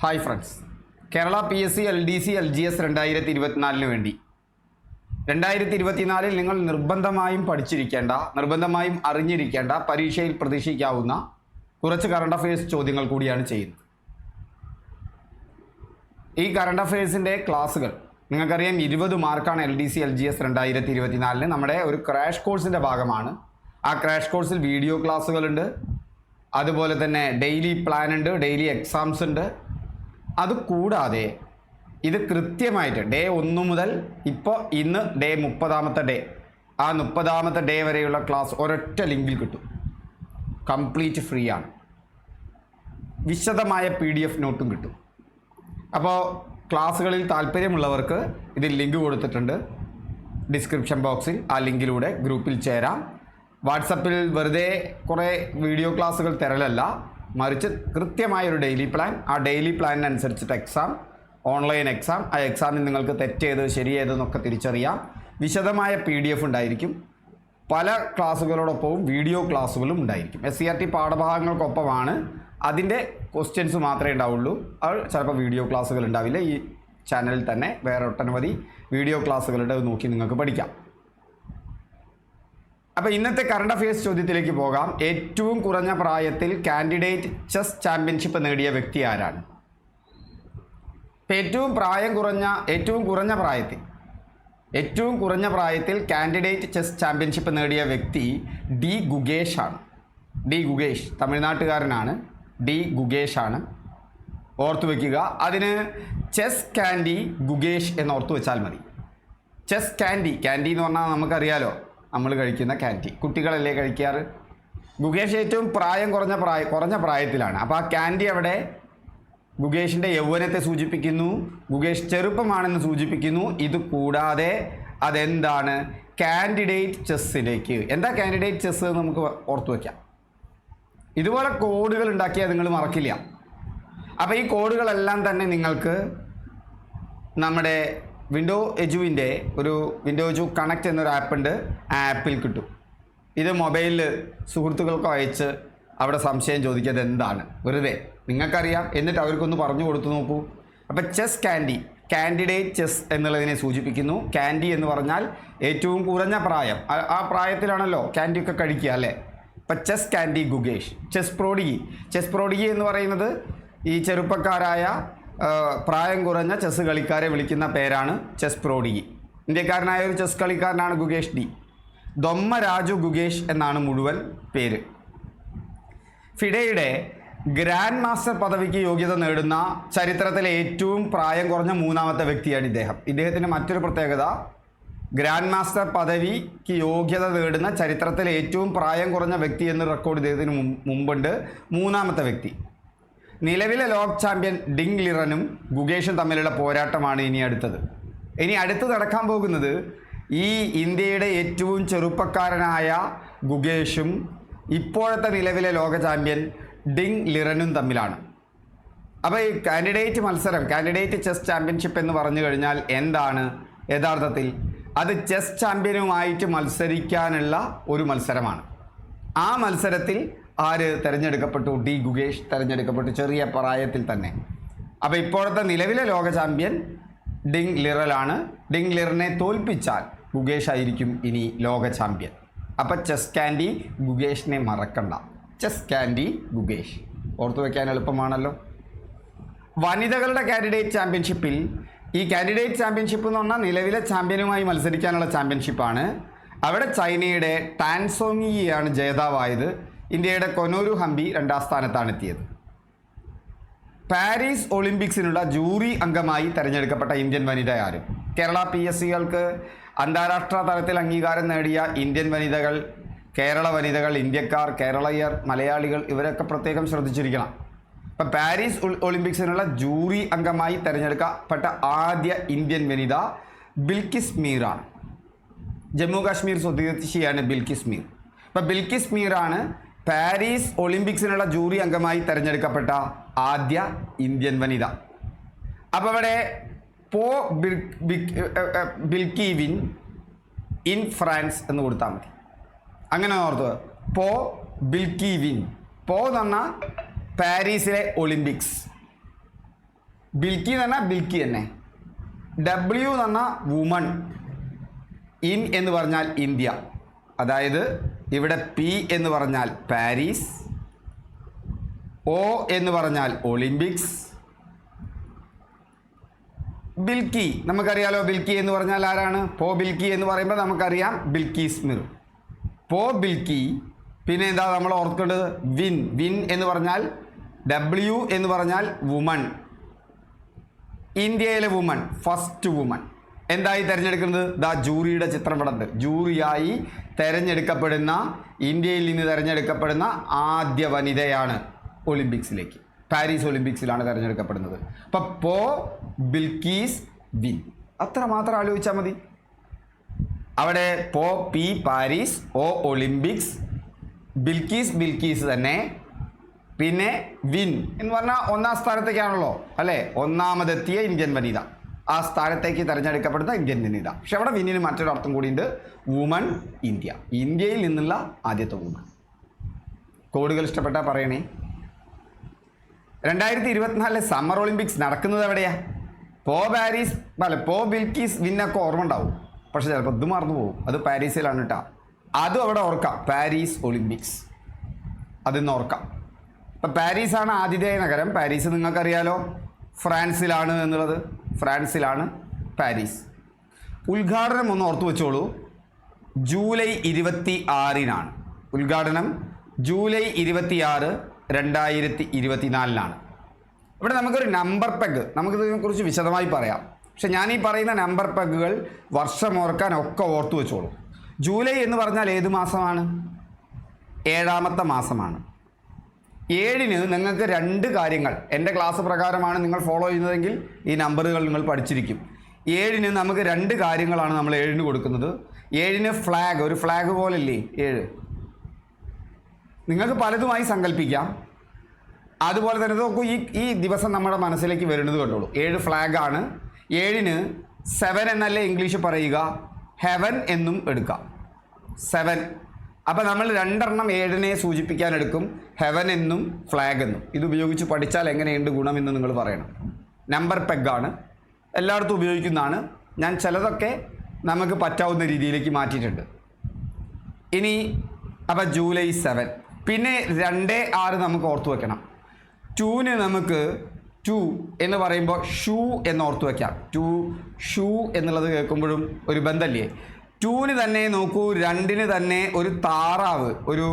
Hi friends Kerala P S C L D C L G S രണ്ടായിരത്തി ഇരുപത്തിനാലിന് വേണ്ടി. രണ്ടായിരത്തി ഇരുപത്തിനാലിൽ നിങ്ങൾ നിർബന്ധമായും പഠിച്ചിരിക്കേണ്ട നിർബന്ധമായും അറിഞ്ഞിരിക്കേണ്ട പരീക്ഷയിൽ പ്രതീക്ഷിക്കാവുന്ന കുറച്ച് കറണ്ട് അഫയേഴ്സ് ചോദ്യങ്ങൾ കൂടിയാണ് ചെയ്യുന്നത്. ഈ കറണ്ട് അഫയേഴ്സിന്റെ ക്ലാസ്സുകൾ നിങ്ങൾക്കറിയാം ഇരുപത് മാർക്കാണ് L D C L G S രണ്ടായിരത്തി ഇരുപത്തിനാലിന് നമ്മുടെ ഒരു ക്രാഷ് കോഴ്സിന്റെ ഭാഗമാണ്. ആ ക്രാഷ് കോഴ്സിൽ വീഡിയോ ക്ലാസ്സുകളുണ്ട് അതുപോലെ തന്നെ ഡെയിലി പ്ലാൻ ഉണ്ട് ഡെയിലി എക്സാംസ് ഉണ്ട്. അത് കൂടാതെ ഇത് കൃത്യമായിട്ട് ഡേ ഒന്ന് മുതൽ ഇപ്പോൾ ഇന്ന് ഡേ മുപ്പതാമത്തെ ഡേ. ആ മുപ്പതാമത്തെ ഡേ വരെയുള്ള ക്ലാസ് ഒരൊറ്റ ലിങ്കിൽ കിട്ടും. കംപ്ലീറ്റ് ഫ്രീ ആണ്. വിശദമായ പി ഡി എഫ് നോട്ടും കിട്ടും. അപ്പോൾ ക്ലാസ്സുകളിൽ താല്പര്യമുള്ളവർക്ക് ഇതിൽ ലിങ്ക് കൊടുത്തിട്ടുണ്ട്. ഡിസ്ക്രിപ്ഷൻ ബോക്സിൽ ആ ലിങ്കിലൂടെ ഗ്രൂപ്പിൽ ചേരാം. വാട്സപ്പിൽ വെറുതെ കുറേ വീഡിയോ ക്ലാസ്സുകൾ തരലല്ല. മറിച്ച് കൃത്യമായ ഒരു ഡെയിലി പ്ലാൻ ആ ഡെയിലി പ്ലാനിനനുസരിച്ചിട്ട് എക്സാം ഓൺലൈൻ എക്സാം ആ എക്സാമിൽ നിങ്ങൾക്ക് തെറ്റേത് ശരിയേതെന്നൊക്കെ തിരിച്ചറിയാം. വിശദമായ പി ഡി എഫ് ഉണ്ടായിരിക്കും. പല ക്ലാസ്സുകളോടൊപ്പവും വീഡിയോ ക്ലാസ്സുകളും ഉണ്ടായിരിക്കും. എസ് സി ആർ ടി പാഠഭാഗങ്ങൾക്കൊപ്പമാണ് അതിന്റെ ക്വസ്റ്റ്യൻസ് മാത്രമേ ഉണ്ടാവുള്ളൂ. അത് ചിലപ്പോൾ വീഡിയോ ക്ലാസ്സുകൾ ഉണ്ടാവില്ല. ഈ ചാനലിൽ തന്നെ വേറെ ഒട്ടനവധി വീഡിയോ ക്ലാസ്സുകളുടെ നോക്കി നിങ്ങൾക്ക് പഠിക്കാം. അപ്പോൾ ഇന്നത്തെ കറണ്ട് അഫയേഴ്സ് ചോദ്യത്തിലേക്ക് പോകാം. ഏറ്റവും കുറഞ്ഞ പ്രായത്തിൽ കാൻഡിഡേറ്റ് ചെസ് ചാമ്പ്യൻഷിപ്പ് നേടിയ വ്യക്തി ആരാണ്? ഇപ്പം ഏറ്റവും പ്രായം കുറഞ്ഞ ഏറ്റവും കുറഞ്ഞ പ്രായത്തിൽ ഏറ്റവും കുറഞ്ഞ പ്രായത്തിൽ കാൻഡിഡേറ്റ് ചെസ് ചാമ്പ്യൻഷിപ്പ് നേടിയ വ്യക്തി ഡി ഗുഗേഷ് ആണ്. ഡി ഗുഗേഷ് തമിഴ്നാട്ടുകാരനാണ്. ഡി ഗുഗേഷ് ആണ്. ഓർത്തു വയ്ക്കുക അതിന് ചെസ് കാൻഡി ഗുഗേഷ് എന്ന് ഓർത്തു വെച്ചാൽ മതി. ചെസ് കാൻഡി കാൻഡി എന്ന് പറഞ്ഞാൽ നമുക്കറിയാലോ നമ്മൾ കഴിക്കുന്ന കാൻഡി കുട്ടികളല്ലേ കഴിക്കാറ്? ഗുഗേഷ് ഏറ്റവും പ്രായം കുറഞ്ഞ പ്രായ കുറഞ്ഞ പ്രായത്തിലാണ്. അപ്പോൾ ആ കാൻഡി അവിടെ ഗുഗേഷിന്റെ യൗവനത്തെ സൂചിപ്പിക്കുന്നു. ഗുഗേഷ് ചെറുപ്പമാണെന്ന് സൂചിപ്പിക്കുന്നു. ഇത് കൂടാതെ അതെന്താണ്? കാൻഡിഡേറ്റ് ചെസ്സിലേക്ക്. എന്താ കാൻഡിഡേറ്റ് ചെസ് എന്ന് നമുക്ക് ഓർത്തു വയ്ക്കാം ഇതുപോലെ കോഡുകൾ ഉണ്ടാക്കിയാൽ നിങ്ങൾ മറക്കില്ല. അപ്പോൾ ഈ കോഡുകളെല്ലാം തന്നെ നിങ്ങൾക്ക് നമ്മുടെ വിൻഡോ എജുവിന്റെ ഒരു വിൻഡോ എജു കണക്റ്റ് എന്നൊരു ആപ്പുണ്ട്. ആ ആപ്പിൽ കിട്ടും. ഇത് മൊബൈലിൽ സുഹൃത്തുക്കൾക്ക് അയച്ച് അവിടെ സംശയം ചോദിക്കുന്നത് എന്താണ്? വെറുതെ. നിങ്ങൾക്കറിയാം. എന്നിട്ട് അവർക്കൊന്ന് പറഞ്ഞു കൊടുത്തു നോക്കൂ. അപ്പം ചെസ് കാൻഡി. കാൻഡിഡേറ്റ് ചെസ് എന്നുള്ളതിനെ സൂചിപ്പിക്കുന്നു. കാൻഡി എന്ന് പറഞ്ഞാൽ ഏറ്റവും കുറഞ്ഞ പ്രായം. ആ- പ്രായത്തിലാണല്ലോ കാൻഡി ഒക്കെ കഴിക്കുക അല്ലേ? അപ്പം chess candy Gukesh. Chess prodigy. Chess prodigy എന്ന് പറയുന്നത് ഈ ചെറുപ്പക്കാരായ പ്രായം കുറഞ്ഞ ചെസ് കളിക്കാരെ വിളിക്കുന്ന പേരാണ് ചെസ് പ്രോഡിഗി. ഇന്ത്യക്കാരനായ ഒരു ചെസ് കളിക്കാരനാണ് ഗുഗേഷ് ഡി. ദൊമ്മ രാജു ഗുഗേഷ് എന്നാണ് മുഴുവൻ പേര്. ഫിഡയുടെ ഗ്രാൻഡ് മാസ്റ്റർ പദവിക്ക് യോഗ്യത നേടുന്ന ചരിത്രത്തിലെ ഏറ്റവും പ്രായം കുറഞ്ഞ മൂന്നാമത്തെ വ്യക്തിയാണ് ഇദ്ദേഹം. ഇദ്ദേഹത്തിന്റെ മറ്റൊരു പ്രത്യേകത ഗ്രാൻഡ് മാസ്റ്റർ പദവിക്ക് യോഗ്യത നേടുന്ന ചരിത്രത്തിലെ ഏറ്റവും പ്രായം കുറഞ്ഞ വ്യക്തി എന്ന് റെക്കോർഡ് ഇദ്ദേഹത്തിന് മുമ്പുണ്ട് മൂന്നാമത്തെ വ്യക്തി. നിലവിലെ ലോക ചാമ്പ്യൻ ഡിങ് ലിറനും ഗുഗേഷും തമ്മിലുള്ള പോരാട്ടമാണ് ഇനി അടുത്തത്. ഇനി അടുത്ത് നടക്കാൻ പോകുന്നത് ഈ ഇന്ത്യയുടെ ഏറ്റവും ചെറുപ്പക്കാരനായ ഗുഗേഷും ഇപ്പോഴത്തെ നിലവിലെ ലോക ചാമ്പ്യൻ ഡിങ് ലിറനും തമ്മിലാണ്. അപ്പോൾ ഈ കാൻഡിഡേറ്റ് മത്സരം കാൻഡിഡേറ്റ് ചെസ് ചാമ്പ്യൻഷിപ്പ് എന്ന് പറഞ്ഞു കഴിഞ്ഞാൽ എന്താണ്? യഥാർത്ഥത്തിൽ അത് ചെസ് ചാമ്പ്യനുമായിട്ട് മത്സരിക്കാനുള്ള ഒരു മത്സരമാണ്. ആ മത്സരത്തിൽ ആര് തിരഞ്ഞെടുക്കപ്പെട്ടു? ഡി ഗുഗേഷ് തിരഞ്ഞെടുക്കപ്പെട്ടു ചെറിയ പ്രായത്തിൽ തന്നെ. അപ്പോൾ ഇപ്പോഴത്തെ നിലവിലെ ലോക ചാമ്പ്യൻ ഡിങ് ലിറലാണ്. ഡിങ് ലിറിനെ തോൽപ്പിച്ചാൽ ഗുഗേഷ് ആയിരിക്കും ഇനി ലോക ചാമ്പ്യൻ. അപ്പോൾ ചെസ് കാൻഡി ഗുഗേഷിനെ മറക്കണ്ട. ചെസ് കാൻഡി ഗുഗേഷ് ഓർത്തു വയ്ക്കാൻ എളുപ്പമാണല്ലോ. വനിതകളുടെ കാൻഡിഡേറ്റ് ചാമ്പ്യൻഷിപ്പിൽ ഈ കാൻഡിഡേറ്റ് ചാമ്പ്യൻഷിപ്പ് എന്ന് പറഞ്ഞാൽ നിലവിലെ ചാമ്പ്യനുമായി മത്സരിക്കാനുള്ള ചാമ്പ്യൻഷിപ്പാണ്. അവിടെ ചൈനയുടെ ടാൻസോങ്ങിയാണ് ജേതാവായത്. ഇന്ത്യയുടെ കൊനൂരു ഹംപി രണ്ടാം സ്ഥാനത്താണ് എത്തിയത് പാരീസ് ഒളിമ്പിക്സിനുള്ള ജൂറി അംഗമായി തെരഞ്ഞെടുക്കപ്പെട്ട ഇന്ത്യൻ വനിത ആരും? കേരള പി എസ് സികൾക്ക് അന്താരാഷ്ട്ര തലത്തിൽ അംഗീകാരം നേടിയ ഇന്ത്യൻ വനിതകൾ കേരള വനിതകൾ ഇന്ത്യക്കാർ കേരളീയർ മലയാളികൾ ഇവരൊക്കെ പ്രത്യേകം ശ്രദ്ധിച്ചിരിക്കണം. ഇപ്പം പാരീസ് ഒളിമ്പിക്സിനുള്ള ജൂറി അംഗമായി തിരഞ്ഞെടുക്കപ്പെട്ട ആദ്യ ഇന്ത്യൻ വനിത ബിൽക്കിസ് മീറാണ്. ജമ്മു കാശ്മീർ സ്വദേശിയാണ് ബിൽക്കിസ് മീർ. അപ്പം ബിൽക്കിസ് മീറാണ് പാരീസ് ഒളിമ്പിക്സിനുള്ള ജൂറി അംഗമായി തിരഞ്ഞെടുക്കപ്പെട്ട ആദ്യ ഇന്ത്യൻ വനിത. അപ്പോൾ അവിടെ പോ ബിൽ- ബിക്- എ- എ- ബിൽക്കി വിൻ ഇൻ ഫ്രാൻസ് എന്ന് കൊടുത്താൽ മതി. അങ്ങനെ ഓർത്ത് പോ ബിൽക്കി വിൻ. പോ എന്ന് പറഞ്ഞാൽ പാരീസിലെ ഒളിമ്പിക്സ്. ബിൽക്കി എന്ന് പറഞ്ഞാൽ ബിൽക്കി തന്നെ. ഡബ്ല്യു എന്ന് പറഞ്ഞാൽ വുമൺ. ഇൻ എന്ന് പറഞ്ഞാൽ ഇന്ത്യ. അതായത് ഇവിടെ പി എന്ന് പറഞ്ഞാൽ പാരീസ് ഒ എന്ന് പറഞ്ഞാൽ ഒളിമ്പിക്സ് ബിൽക്കി. നമുക്കറിയാലോ ബിൽക്കി എന്ന് പറഞ്ഞാൽ ആരാണ്? പോ ബിൽക്കി എന്ന് പറയുമ്പോൾ നമുക്കറിയാം ബിൽക്കി സ്മിർ. പോ ബിൽക്കി പിന്നെ എന്താ നമ്മൾ ഓർക്കേണ്ടത്? വിൻ. വിൻ എന്ന് പറഞ്ഞാൽ ഡബ്ല്യു എന്ന് പറഞ്ഞാൽ വുമൺ. ഇന്ത്യയിലെ വുമൺ ഫസ്റ്റ് വുമൺ. എന്തായി തിരഞ്ഞെടുക്കുന്നത്? ദാ ജൂറിയുടെ ചിത്രം ഉണ്ട്. ജൂറിയായി തിരഞ്ഞെടുക്കപ്പെടുന്ന ഇന്ത്യയിൽ നിന്ന് തിരഞ്ഞെടുക്കപ്പെടുന്ന ആദ്യ വനിതയാണ് ഒളിമ്പിക്സിലേക്ക്. പാരീസ് ഒളിമ്പിക്സിലാണ് തിരഞ്ഞെടുക്കപ്പെടുന്നത്. അപ്പം പോ ബിൽക്കീസ് വിൻ. അത്ര മാത്രം ആലോചിച്ചാൽ മതി. അവിടെ പോ പി പാരീസ് ഓ ഒളിമ്പിക്സ് ബിൽക്കീസ് ബിൽക്കീസ് തന്നെ പിന്നെ വിൻ എന്ന് പറഞ്ഞാൽ ഒന്നാം സ്ഥാനത്തേക്കാണല്ലോ അല്ലേ? ഒന്നാമതെത്തിയ ഇന്ത്യൻ വനിത. ആ സ്ഥാനത്തേക്ക് തിരഞ്ഞെടുക്കപ്പെടുന്ന ഇന്ത്യൻ വനിത പക്ഷെ അവിടെ വിന്നിന് മറ്റൊരു അർത്ഥം കൂടിയുണ്ട്. വുമൺ ഇന്ത്യ ഇന്ത്യയിൽ നിന്നുള്ള ആദ്യത്തെ വുമൺ കോടുകൾ ഇഷ്ടപ്പെട്ടാൽ പറയണേ. രണ്ടായിരത്തി ഇരുപത്തിനാലിലെ സമ്മർ ഒളിമ്പിക്സ് നടക്കുന്നത് എവിടെയാ? പോ പാരീസ് അല്ല പോ ബിൽക്കീസ് വിന്നൊക്കെ ഓർമ്മ ഉണ്ടാവും. പക്ഷെ ചിലപ്പോൾ ഇത് മറന്നു പോകും. അത് പാരീസിലാണ് കേട്ടോ അതും അവിടെ ഓർക്കാം. പാരീസ് ഒളിമ്പിക്സ് അതിന്ന് ഓർക്കാം. ഇപ്പം പാരീസാണ് ആതിഥേയ നഗരം. പാരീസ് നിങ്ങൾക്കറിയാലോ. ഫ്രാൻസിലാണ് എന്നുള്ളത്. ഫ്രാൻസിലാണ് പാരീസ്. ഉദ്ഘാടനം ഒന്ന് ഓർത്തു വെച്ചോളൂ. ജൂലൈ ഇരുപത്തി ആറിനാണ് ഉദ്ഘാടനം ജൂലൈ ഇരുപത്തിയാറ് രണ്ടായിരത്തി ഇരുപത്തിനാലിനാണ് ഇവിടെ നമുക്കൊരു നമ്പർ പെഗ്. നമുക്കിതിനെക്കുറിച്ച് വിശദമായി പറയാം. പക്ഷെ ഞാൻ ഈ പറയുന്ന നമ്പർ പെഗുകൾ വർഷം ഓർക്കാൻ ഒക്കെ ഓർത്തു വെച്ചോളൂ. ജൂലൈ എന്ന് പറഞ്ഞാൽ ഏത് മാസമാണ്? ഏഴാമത്തെ മാസമാണ്. ഏഴിന് നിങ്ങൾക്ക് രണ്ട് കാര്യങ്ങൾ. എന്റെ ക്ലാസ് പ്രകാരമാണ് നിങ്ങൾ ഫോളോ ചെയ്യുന്നതെങ്കിൽ ഈ നമ്പറുകൾ നിങ്ങൾ പഠിച്ചിരിക്കും. ഏഴിന് നമുക്ക് രണ്ട് കാര്യങ്ങളാണ് നമ്മൾ ഏഴിന് കൊടുക്കുന്നത്. ഏഴിന് ഫ്ലാഗ് ഒരു ഫ്ലാഗ് പോലല്ലേ ഏഴ്. നിങ്ങൾക്ക് പലതുമായി സങ്കല്പിക്കാം അതുപോലെ തന്നെ നോക്കൂ ഈ ഈ ദിവസം നമ്മുടെ മനസ്സിലേക്ക് വരുന്നത് കണ്ടോളൂ. ഏഴ് ഫ്ലാഗാണ് ഏഴിന് സെവൻ എന്നല്ലേ ഇംഗ്ലീഷ് പറയുക? ഹെവൻ എന്നും എടുക്കാം. സെവൻ അപ്പം നമ്മൾ രണ്ടെണ്ണം ഏഴിനെ സൂചിപ്പിക്കാൻ എടുക്കും. ഹെവൻ എന്നും ഫ്ലാഗ് എന്നും. ഇത് ഉപയോഗിച്ച് പഠിച്ചാൽ എങ്ങനെയുണ്ട് എന്ന് നിങ്ങൾ പറയണം. നമ്പർ പെഗാണ് എല്ലായിടത്തും ഉപയോഗിക്കുന്നതാണ്. ഞാൻ ചിലതൊക്കെ നമുക്ക് പറ്റാവുന്ന രീതിയിലേക്ക് മാറ്റിയിട്ടുണ്ട്. ഇനി അപ്പോൾ ജൂലൈ സെവൻ പിന്നെ രണ്ട് ആറ് നമുക്ക് ഓർത്തു വെക്കണം. ടൂന് നമുക്ക് ടു എന്ന് പറയുമ്പോൾ ഷൂ എന്ന് ഓർത്തു വയ്ക്കാം ടു ഷൂ എന്നുള്ളത് കേൾക്കുമ്പോഴും ഒരു ബന്ധമല്ലേ? ടൂന് തന്നെ നോക്കൂ രണ്ടിന് തന്നെ ഒരു താറാവ് ഒരു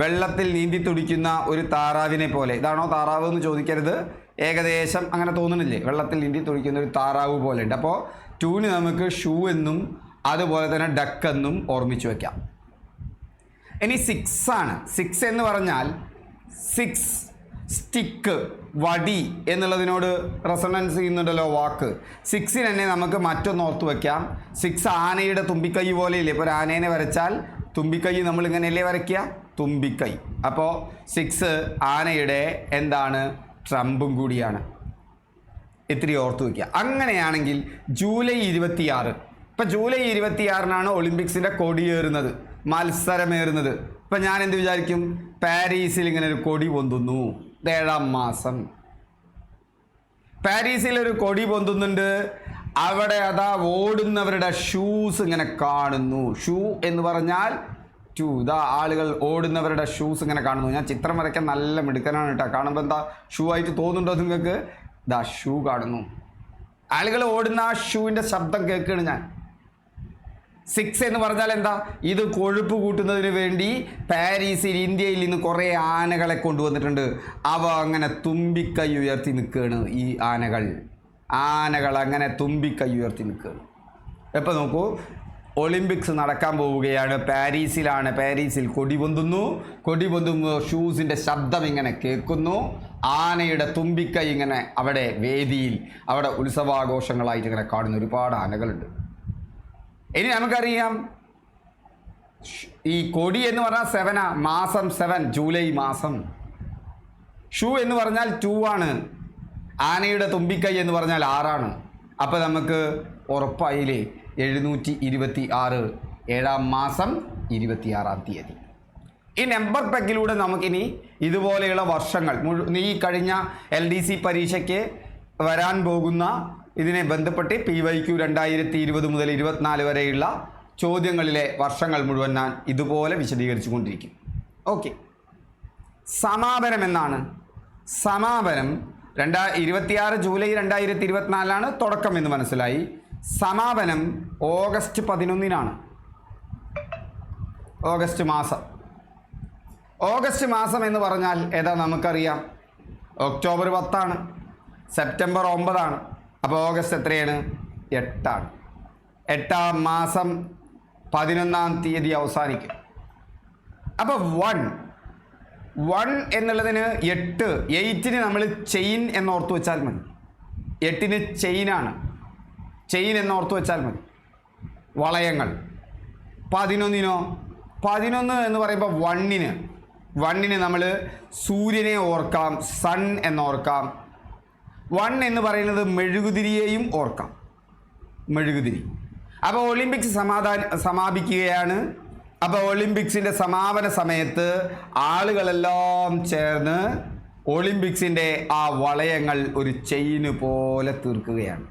വെള്ളത്തിൽ നീന്തി തുടിക്കുന്ന ഒരു താറാവിനെ പോലെ. ഇതാണോ താറാവ് എന്ന് ചോദിക്കരുത്. ഏകദേശം അങ്ങനെ തോന്നുന്നില്ലേ? വെള്ളത്തിൽ നീന്തി തുടിക്കുന്ന ഒരു താറാവ് പോലെ ഉണ്ട്. അപ്പോൾ ടൂന് നമുക്ക് ഷൂ എന്നും അതുപോലെ തന്നെ ഡക്ക് എന്നും ഓർമ്മിച്ച് വയ്ക്കാം ഇനി സിക്സ് ആണ്. സിക്സ് എന്ന് പറഞ്ഞാൽ സിക്സ് സ്റ്റിക്ക്. വടി എന്നുള്ളതിനോട് റെസണൻസ് ചെയ്യുന്നുണ്ടല്ലോ വാക്ക്. സിക്സിന് തന്നെ നമുക്ക് മറ്റൊന്ന് ഓർത്ത് വയ്ക്കാം സിക്സ് ആനയുടെ തുമ്പിക്കൈ പോലെയില്ലേ? ഇപ്പോൾ ഒരു ആനേനെ വരച്ചാൽ തുമ്പിക്കൈ നമ്മൾ ഇങ്ങനെയല്ലേ വരയ്ക്കുക? തുമ്പിക്കൈ. അപ്പോൾ സിക്സ് ആനയുടെ എന്താണ്? ട്രംപും കൂടിയാണ്. ഇത്തിരി ഓർത്ത് വയ്ക്കുക അങ്ങനെയാണെങ്കിൽ ജൂലൈ ഇരുപത്തിയാറ്. ഇപ്പം ജൂലൈ ഇരുപത്തിയാറിനാണ് ഒളിമ്പിക്സിന്റെ കൊടിയേറുന്നത് മത്സരമേറുന്നത്. ഇപ്പം ഞാൻ എന്ത് വിചാരിക്കും? പാരീസിൽ ഇങ്ങനെ ഒരു കൊടി പൊന്തുന്നു. ഏഴാം മാസം. പാരീസിൽ ഒരു കൊടി പൊന്തുന്നുണ്ട്. അവിടെ അതാ ഓടുന്നവരുടെ ഷൂസ് ഇങ്ങനെ കാണുന്നു. ഷൂ എന്ന് പറഞ്ഞാൽ ഷൂ ഇതാ ആളുകൾ ഓടുന്നവരുടെ ഷൂസ് ഇങ്ങനെ കാണുന്നു. ഞാൻ ചിത്രം വരയ്ക്കാൻ നല്ല മിടുക്കനാണ് കേട്ടോ കാണുമ്പോൾ എന്താ ഷൂ ആയിട്ട് തോന്നുന്നുണ്ടോ നിങ്ങൾക്ക്? ഇതാ ഷൂ കാണുന്നു. ആളുകൾ ഓടുന്ന ആ ഷൂവിന്റെ ശബ്ദം കേൾക്കുകയാണ് ഞാൻ. സിക്സ് എന്ന് പറഞ്ഞാൽ എന്താ? ഇത് കൊഴുപ്പ് കൂട്ടുന്നതിന് വേണ്ടി പാരീസിൽ ഇന്ത്യയിൽ നിന്ന് കുറേ ആനകളെ കൊണ്ടുവന്നിട്ടുണ്ട്. അവ അങ്ങനെ തുമ്പിക്കൈ ഉയർത്തി നിൽക്കുകയാണ് ഈ ആനകൾ. ആനകൾ അങ്ങനെ തുമ്പിക്കൈ ഉയർത്തി നിൽക്കുകയാണ്. എപ്പോൾ നോക്കൂ? ഒളിമ്പിക്സ് നടക്കാൻ പോവുകയാണ്. പാരീസിലാണ് പാരീസിൽ കൊടി പൊന്തുന്നു. കൊടി പൊന്തുന്നു ഷൂസിന്റെ ശബ്ദം ഇങ്ങനെ കേൾക്കുന്നു. ആനയുടെ തുമ്പിക്കൈ ഇങ്ങനെ അവിടെ വേദിയിൽ അവിടെ ഉത്സവാഘോഷങ്ങളായിട്ട് ഇങ്ങനെ കാണുന്ന ഒരുപാട് ആനകളുണ്ട്. ഇനി നമുക്കറിയാം. ഈ കൊടി എന്ന് പറഞ്ഞാൽ സെവനാ മാസം സെവൻ ജൂലൈ മാസം. ഷൂ എന്ന് പറഞ്ഞാൽ ടു ആണ്. ആനയുടെ തുമ്പിക്കൈ എന്ന് പറഞ്ഞാൽ ആറാണ്. അപ്പോൾ നമുക്ക് ഉറപ്പായില്ലേ എഴുന്നൂറ്റി ഇരുപത്തി ആറ് ഏഴാം മാസം ഇരുപത്തിയാറാം തീയതി. ഈ നമ്പർ പെഗിലൂടെ നമുക്കിനി ഇതുപോലെയുള്ള വർഷങ്ങൾ മുഴു ഈ കഴിഞ്ഞ എൽ ഡി സി പരീക്ഷയ്ക്ക് വരാൻ പോകുന്ന ഇതിനെ ബന്ധപ്പെട്ട് പി വൈ ക്യു രണ്ടായിരത്തി ഇരുപത് മുതൽ ഇരുപത്തിനാല് വരെയുള്ള ചോദ്യങ്ങളിലെ വർഷങ്ങൾ മുഴുവൻ ഞാൻ ഇതുപോലെ വിശദീകരിച്ചു കൊണ്ടിരിക്കും ഓക്കെ സമാപനം എന്നാണ്. സമാപനം രണ്ടാ ഇരുപത്തിയാറ് ജൂലൈ രണ്ടായിരത്തി ഇരുപത്തിനാലിലാണ് തുടക്കം എന്ന് മനസ്സിലായി. സമാപനം ഓഗസ്റ്റ് പതിനൊന്നിനാണ്. ഓഗസ്റ്റ് മാസം. ഓഗസ്റ്റ് മാസം എന്ന് പറഞ്ഞാൽ ഏതാ നമുക്കറിയാം? ഒക്ടോബർ പത്താണ്. സെപ്റ്റംബർ ഒമ്പതാണ്. അപ്പോൾ ഓഗസ്റ്റ് എത്രയാണ്? എട്ടാണ്. എട്ടാം മാസം പതിനൊന്നാം തീയതി അവസാനിക്കും. അപ്പോൾ വൺ വൺ എന്നുള്ളതിന് എട്ട് എയ്റ്റിന് നമ്മൾ ചെയിൻ എന്നോർത്ത് വെച്ചാൽ മതി. എട്ടിന് ചെയിനാണ് ചെയിൻ എന്നോർത്ത് വെച്ചാൽ മതി. വളയങ്ങൾ. പതിനൊന്നിനോ? പതിനൊന്ന് എന്ന് പറയുമ്പോൾ വണ്ണിന് വണ്ണിന് നമ്മൾ സൂര്യനെ ഓർക്കാം സൺ എന്നോർക്കാം. വൺ എന്ന് പറയുന്നത് മെഴുകുതിരിയെയും ഓർക്കാം. മെഴുകുതിരി. അപ്പോൾ ഒളിമ്പിക്സ് സമാധാന സമാപിക്കുകയാണ്. അപ്പോൾ ഒളിമ്പിക്സിന്റെ സമാപന സമയത്ത് ആളുകളെല്ലാം ചേർന്ന് ഒളിമ്പിക്സിന്റെ ആ വളയങ്ങൾ ഒരു ചെയിന് പോലെ തീർക്കുകയാണ്.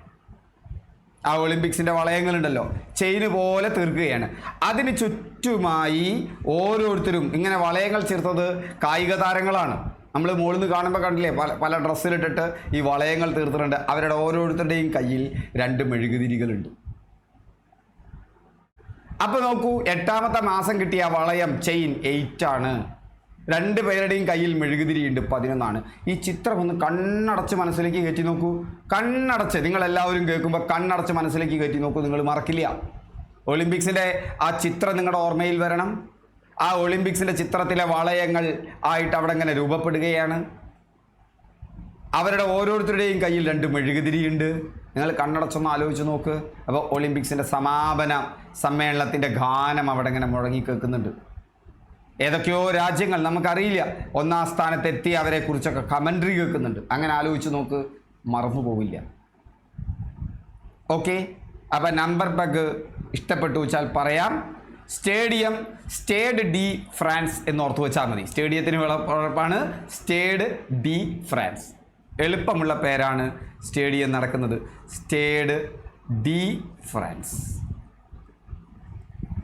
ആ ഒളിമ്പിക്സിന്റെ വളയങ്ങളുണ്ടല്ലോ ചെയിന് പോലെ തീർക്കുകയാണ്. അതിന് ചുറ്റുമായി ഓരോരുത്തരും ഇങ്ങനെ വളയങ്ങൾ ചേർത്തത് കായിക താരങ്ങളാണ്. നമ്മൾ മുകളിൽ നിന്ന് കാണുമ്പോൾ കണ്ടില്ലേ? പല പല ഡ്രസ്സിലിട്ടിട്ട് ഈ വളയങ്ങൾ തീർത്തിട്ടുണ്ട്. അവരുടെ ഓരോരുത്തരുടെയും കയ്യിൽ രണ്ട് മെഴുകുതിരികളുണ്ട്. അപ്പോൾ നോക്കൂ എട്ടാമത്തെ മാസം കിട്ടിയ വളയം ചെയിൻ എയ്റ്റ് ആണ് രണ്ട് പേരുടെയും കയ്യിൽ മെഴുകുതിരിയുണ്ട് പതിനൊന്നാണ്. ഈ ചിത്രം ഒന്ന് കണ്ണടച്ച് മനസ്സിലേക്ക് കയറ്റി നോക്കൂ. കണ്ണടച്ച് നിങ്ങളെല്ലാവരും കേൾക്കുമ്പോൾ കണ്ണടച്ച് മനസ്സിലേക്ക് കയറ്റി നോക്കൂ. നിങ്ങൾ മറക്കില്ല. ഒളിമ്പിക്സിന്റെ ആ ചിത്രം നിങ്ങളുടെ ഓർമ്മയിൽ വരണം. ആ ഒളിമ്പിക്സിന്റെ ചിത്രത്തിലെ വളയങ്ങൾ ആയിട്ട് അവിടെ ഇങ്ങനെ രൂപപ്പെടുകയാണ്. അവരുടെ ഓരോരുത്തരുടെയും കയ്യിൽ രണ്ട് മെഴുകുതിരിയുണ്ട്. നിങ്ങൾ കണ്ണടച്ചൊന്ന് ആലോചിച്ച് നോക്ക്. അപ്പോൾ ഒളിമ്പിക്സിന്റെ സമാപന സമ്മേളനത്തിന്റെ ഗാനം അവിടെ ഇങ്ങനെ മുഴങ്ങി കേൾക്കുന്നുണ്ട്. ഏതൊക്കെയോ രാജ്യങ്ങൾ നമുക്കറിയില്ല ഒന്നാം സ്ഥാനത്തെത്തി അവരെ കുറിച്ചൊക്കെ കമൻട്രി കേൾക്കുന്നുണ്ട്. അങ്ങനെ ആലോചിച്ച് നോക്ക് മറന്നു പോവില്ല. ഓക്കെ അപ്പം നമ്പർ ബഗ് ഇഷ്ടപ്പെട്ടു വെച്ചാൽ പറയാം. സ്റ്റേഡിയം സ്റ്റേഡ് ഡി ഫ്രാൻസ് എന്ന് ഓർത്ത് വെച്ചാൽ മതി. സ്റ്റേഡിയത്തിന് ഉറപ്പാണ് സ്റ്റേഡ് ഡി ഫ്രാൻസ്. എളുപ്പമുള്ള പേരാണ് സ്റ്റേഡിയം നടക്കുന്നത്. Stade de France.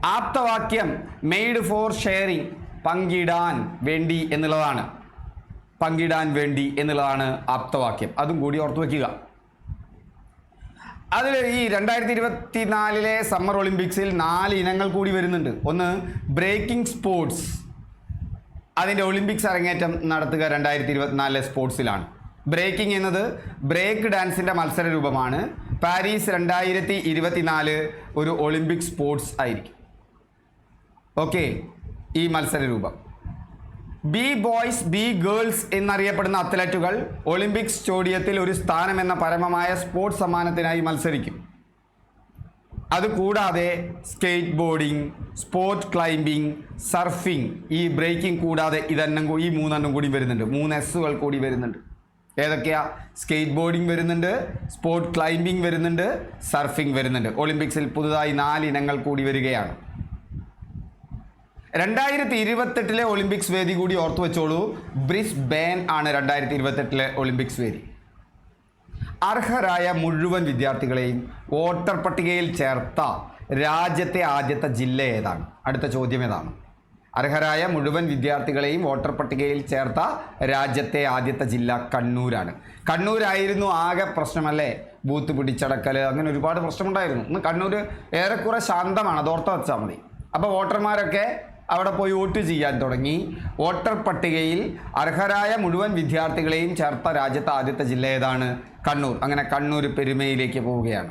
ആപ്തവാക്യം made for sharing പങ്കിടാൻ വേണ്ടി എന്നുള്ളതാണ്. പങ്കിടാൻ വേണ്ടി എന്നുള്ളതാണ് ആപ്തവാക്യം. അതും കൂടി ഓർത്തു വയ്ക്കുക അതിൽ ഈ രണ്ടായിരത്തി ഇരുപത്തി നാലിലെ സമ്മർ ഒളിമ്പിക്സിൽ നാല് ഇനങ്ങൾ കൂടി വരുന്നുണ്ട്. ഒന്ന് ബ്രേക്കിംഗ് സ്പോർട്സ് അതിന്റെ ഒളിമ്പിക്സ് അരങ്ങേറ്റം നടത്തുക രണ്ടായിരത്തി ഇരുപത്തിനാലിലെ സ്പോർട്സിലാണ്. ബ്രേക്കിംഗ് എന്നത് ബ്രേക്ക് ഡാൻസിന്റെ മത്സര രൂപമാണ് പാരീസ് രണ്ടായിരത്തി ഇരുപത്തിനാല് ഒരു ഒളിമ്പിക് സ്പോർട്സ് ആയിരിക്കും. ഓക്കെ ഈ മത്സര രൂപം ബി ബോയ്സ് ബി ഗേൾസ് എന്നറിയപ്പെടുന്ന അത്ലറ്റുകൾ ഒളിമ്പിക്സ് സ്റ്റേഡിയത്തിൽ ഒരു സ്ഥാനം എന്ന പരമമായ സ്പോർട്സ് സമ്മാനത്തിനായി മത്സരിക്കും. അതുകൂടാതെ skateboarding sport climbing surfing ഈ ബ്രേക്കിംഗ് കൂടാതെ ഇതെണ്ണം ഈ മൂന്നെണ്ണം കൂടി വരുന്നുണ്ട്. മൂന്ന് എസ്സുകൾ കൂടി വരുന്നുണ്ട്. ഏതൊക്കെയാ? സ്കേറ്റ് ബോർഡിംഗ് വരുന്നുണ്ട് സ്പോർട്സ് ക്ലൈംബിംഗ് വരുന്നുണ്ട് സർഫിംഗ് വരുന്നുണ്ട്. ഒളിമ്പിക്സിൽ പുതുതായി നാല് ഇനങ്ങൾ കൂടി വരികയാണ്. രണ്ടായിരത്തി ഇരുപത്തെട്ടിലെ ഒളിമ്പിക്സ് വേദി കൂടി ഓർത്തു വെച്ചോളൂ. ബ്രിസ് ബേൻ ആണ് രണ്ടായിരത്തി ഇരുപത്തെട്ടിലെ ഒളിമ്പിക്സ് വേദി. അർഹരായ മുഴുവൻ വിദ്യാർത്ഥികളെയും വോട്ടർ പട്ടികയിൽ ചേർത്ത രാജ്യത്തെ ആദ്യത്തെ ജില്ല ഏതാണ്? അടുത്ത ചോദ്യം ഏതാണ്? അർഹരായ മുഴുവൻ വിദ്യാർത്ഥികളെയും വോട്ടർ പട്ടികയിൽ ചേർത്ത രാജ്യത്തെ ആദ്യത്തെ ജില്ല കണ്ണൂരാണ്. കണ്ണൂരായിരുന്നു ആകെ പ്രശ്നമല്ലേ? ബൂത്ത് പിടിച്ചടക്കൽ അങ്ങനെ ഒരുപാട് പ്രശ്നമുണ്ടായിരുന്നു. ഇന്ന് കണ്ണൂർ ഏറെക്കുറെ ശാന്തമാണ് അത് ഓർത്ത് വെച്ചാൽ മതി. അപ്പോൾ വോട്ടർമാരൊക്കെ അവിടെ പോയി വോട്ട് ചെയ്യാൻ തുടങ്ങി. വോട്ടർ പട്ടികയിൽ അർഹരായ മുഴുവൻ വിദ്യാർത്ഥികളെയും ചേർത്ത രാജ്യത്തെ ആദ്യത്തെ ജില്ല ഏതാണ്? കണ്ണൂർ. അങ്ങനെ കണ്ണൂർ പെരുമയിലേക്ക് പോവുകയാണ്.